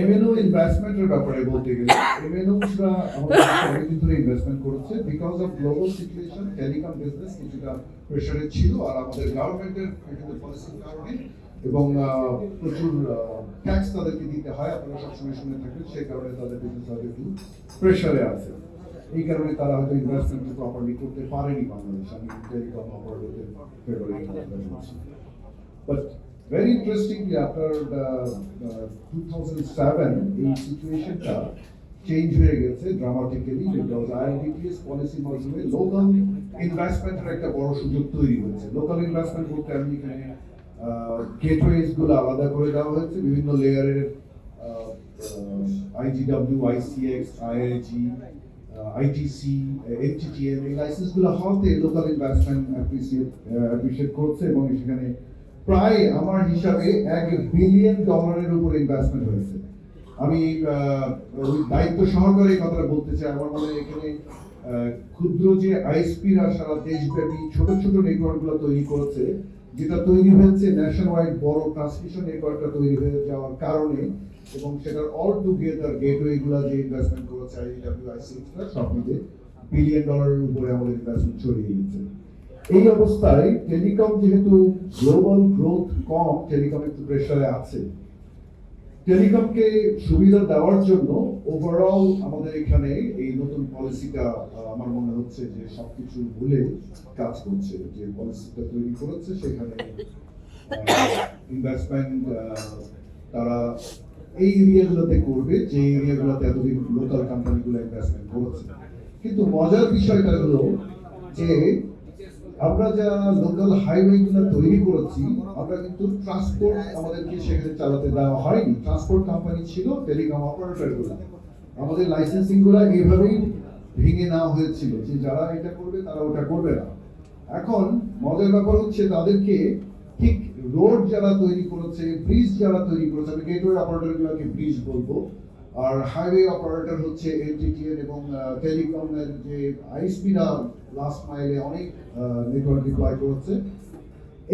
MnO ইনভেস্টমেন্টের ব্যাপারে বলতে গেলে এমএনওসরা আমাদের ধরে ইনভেস্টমেন্ট করেছে because of global situation telecom business কিছুটা প্রেসারে ছিল আর আমাদের গভর্নমেন্টের বিভিন্ন পলিসির কারণে এবং প্রচুর ট্যাক্স তাদেরকে দিতে হয়, আপনারা সবসময় শুনে থাকেন, সেই কারণে তাদের বিজনেস হয়তো একটু প্রেসারে আছে। এই কারণে তারা হয়তো ইনভেস্টমেন্ট প্রপারলি করতে পারেনি বাংলাদেশ। আমি টেলিকম অপারেটরদের ফেভারে বলছি Very interestingly, after the, the 2007, এই সিচুয়েশনটা চেঞ্জ হয়ে গেছে ড্রামাটিক্যালি বিকজ আইআরডিটিএস পলিসির মাধ্যমে লোকাল ইনভেস্টমেন্টের একটা বড় সুযোগ তৈরি হয়েছে। লোকাল ইনভেস্টমেন্ট বলতে আমি এখানে গেটওয়েজ আলাদা করে দেওয়া হয়েছে বিভিন্ন লেয়ারের IGW ICX IIG ITC NTTM এই লাইসেন্সগুলো হওয়াতে লোকাল ইনভেস্টমেন্ট অ্যাপ্রিসিয়েট অ্যাপ্রিসিয়েট করছে এবং সেখানে প্রায় আমার হিসাবে এক বিলিয়ন ডলারের উপর ইনভেস্টমেন্ট হয়েছে। আমি দায়িত্ব সহকারে কথাটা বলতে চাই। আমার মনে হয় এখানে ক্ষুদ্র যে আইএসপিরা সারা দেশব্যাপী ছোট ছোট নেটওয়ার্কগুলো তৈরি করেছে, যেটা তৈরি হয়েছে ন্যাশনাল ওয়াইড বড় ট্রান্সমিশন নেটওয়ার্কটা তৈরি হয়ে যাওয়ার কারণে এবং সেটার অল টুগেদার গেটওয়ে গুলা যে ইনভেস্টমেন্ট করেছে আইডব্লিউআইসি সব মিলে বিলিয়ন ডলারের উপরে আমাদের ইনভেস্টমেন্ট ছড়িয়ে গেছে এই অবস্থায় টেলিকম যেহেতু গ্লোবাল গ্রোথ কম, টেলিকম একটু প্রেসারে আছে। টেলিকমকে সুবিধা দেওয়ার জন্য ওভারঅল আমাদের এখানে এই নতুন পলিসিটা আমার মনে হচ্ছে যে সবকিছু ভুলে কাজ করছে, যে পলিসিটা তৈরি করেছে, সেখানে ইনভেস্টমেন্ট তারা এই এরিয়াগুলোতে করবে, যে এরিয়াগুলোতে এতদিন লোকাল কোম্পানিগুলো ইনভেস্টমেন্ট করেছে। কিন্তু মজার বিষয়টা হলো যে আমরা যা লোকাল হাইওয়ে গুলো তৈরি করেছি, আমরা কিন্তু ট্রান্সপোর্ট আমাদেরকে সেখানে চালাতে দেওয়া হয়নি। ট্রান্সপোর্ট কোম্পানি ছিল টেলিকম অপারেটরগুলো। আমাদের লাইসেন্সিংগুলো এইভাবেই ভেঙে নেওয়া হয়েছিল যে যারা এটা করবে, তারা ওটা করবে না। এখন মজার ব্যাপার হচ্ছে তাদেরকে ঠিক রোড যারা তৈরি করেছে ব্রিজ যারা তৈরি করেছে, আমি গেটওয়ে অপারেটর গুলোকে ব্রিজ বলব। আর হাইওয়ে অপারেটর হচ্ছে এনটিটিএন এবং টেলিকমের যে আইএসপিরা লাস্ট মাইলে অনেক নেটওয়ার্ক ডিপ্লয় করেছে।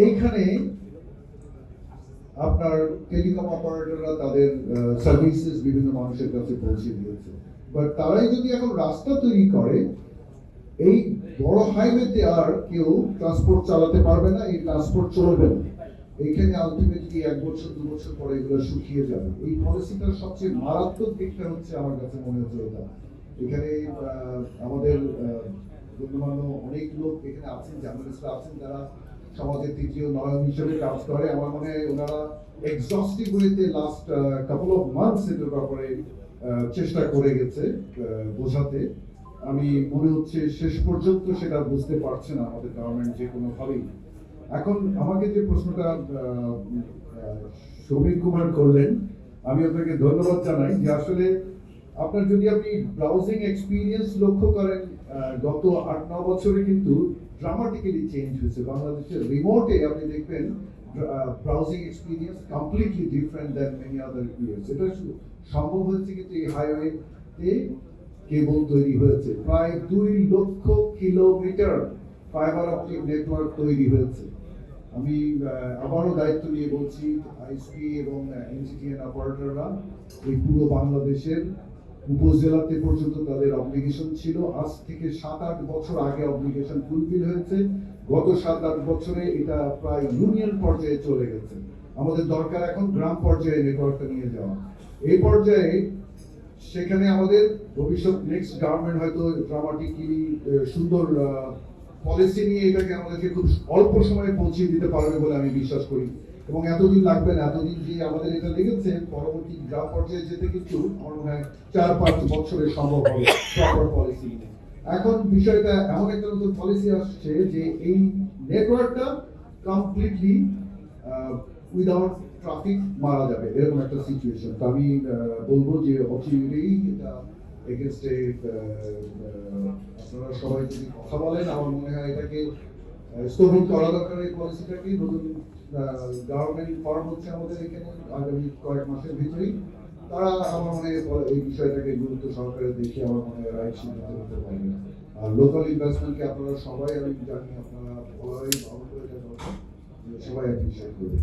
এইখানে আপনার টেলিকম অপারেটররা তাদের সার্ভিসেস বিভিন্ন মানুষের কাছে পৌঁছে দিয়েছে। বাট তারাই যদি এখন রাস্তা তৈরি করে, এই বড় হাইওয়েতে আর কেউ ট্রান্সপোর্ট চালাতে পারবে না, এই ট্রান্সপোর্ট চলবে না। এইখানে আলটিমেটলি এক বছর, দু বছর পরে এগুলো শুকিয়ে যাবে। এই পলিসিটার সবচেয়ে মারাত্মক দিকটা হচ্ছে আমার কাছে মনে হচ্ছে এটা এখানে আমাদের অনেক লোক এখানে আছেন, জার্নালিস্টরা আছেন, যারা সমাজের তৃতীয় নয়ন হিসেবে কাজ করে। আমার মনে হয় ওনারা exhaustive last couple of months এটার ব্যাপারে চেষ্টা করে গেছে বোঝাতে। আমি মনে হচ্ছে শেষ পর্যন্ত সেটা বুঝতে পারছে না আমাদের গভর্নমেন্ট যে কোনো ভাবেই এখন আমাকে যে প্রশ্নটা সৌমিক কুমার করলেন, আমি আপনাকে ধন্যবাদ জানাই যে আসলে আপনার যদি আপনি ব্রাউজিং এক্সপিরিয়েন্স লক্ষ্য করেন গত আট, ন বছরে কিন্তু ড্রামাটিক্যালি চেঞ্জ হয়েছে। বাংলাদেশের রিমোটে আপনি দেখবেন browsing experience completely different than many other years এটা সম্ভব হয়েছে কিন্তু এই হাইওয়েতে কেবল তৈরি হয়েছে। প্রায় দুই লক্ষ কিলোমিটার ফাইবার অপটিক নেটওয়ার্ক তৈরি হয়েছে। আমি আবারও দায়িত্ব নিয়ে বলছি আইসপি এবং এনসিটিএন অপারেটররা, এই পুরো বাংলাদেশের উপজেলাতে পর্যন্ত তাদের অব্লিগেশন ছিল। আজ থেকে সাত আট বছর আগে অব্লিগেশন ফুলফিল হয়েছে। গত সাত আট বছরে এটা প্রায় ইউনিয়ন পর্যায়ে চলে গেছে। আমাদের দরকার এখন গ্রাম পর্যায়ে নেটওয়ার্কটা নিয়ে যাওয়া। এই পর্যায়ে সেখানে আমাদের ভবিষ্যৎ নেক্সট গভর্নমেন্ট হয়তো ড্রামাটিকলি সুন্দর পলিসি নিয়ে এটাকে আমাদেরকে খুব অল্প সময়ে পৌঁছে দিতে পারবে বলে আমি বিশ্বাস করি। এবং এতদিন লাগবে না, এতদিন যে আমাদের এটা লেগেছে, পরবর্তী গ্রাম পর্যায়ে যেতে কিন্তু আমার মনে হয় চার পাঁচ বছরে সম্ভব হবে প্রপার পলিসি এখন বিষয়টা এমন একটা নতুন পলিসি আসছে যে এই নেটওয়ার্কটা কমপ্লিটলি উইদাউট ট্রাফিক মারা যাবে, এরকম একটা সিচুয়েশন তো আমি বলব যে অচিরেই এটা এগেনস্টে সবাই যদি কথা বলেন, আমার মনে হয় এটাকে স্থগিত করা দরকার এই পলিসিটাকে। নতুন গভর্নমেন্ট ফর্ম হচ্ছে আমাদের এখানে আগামী কয়েক মাসের ভিতরেই। তারা আমার মনে হয় এই বিষয়টাকে গুরুত্ব সহকারে দেখে আমার মনে হয় রাইট সিদ্ধান্ত নিতে পারবে। আর লোকাল ইনভেস্টমেন্টকে আপনারা সবাই, আমি জানি আপনারা সবাই অ্যাপ্রিসিয়েট করবে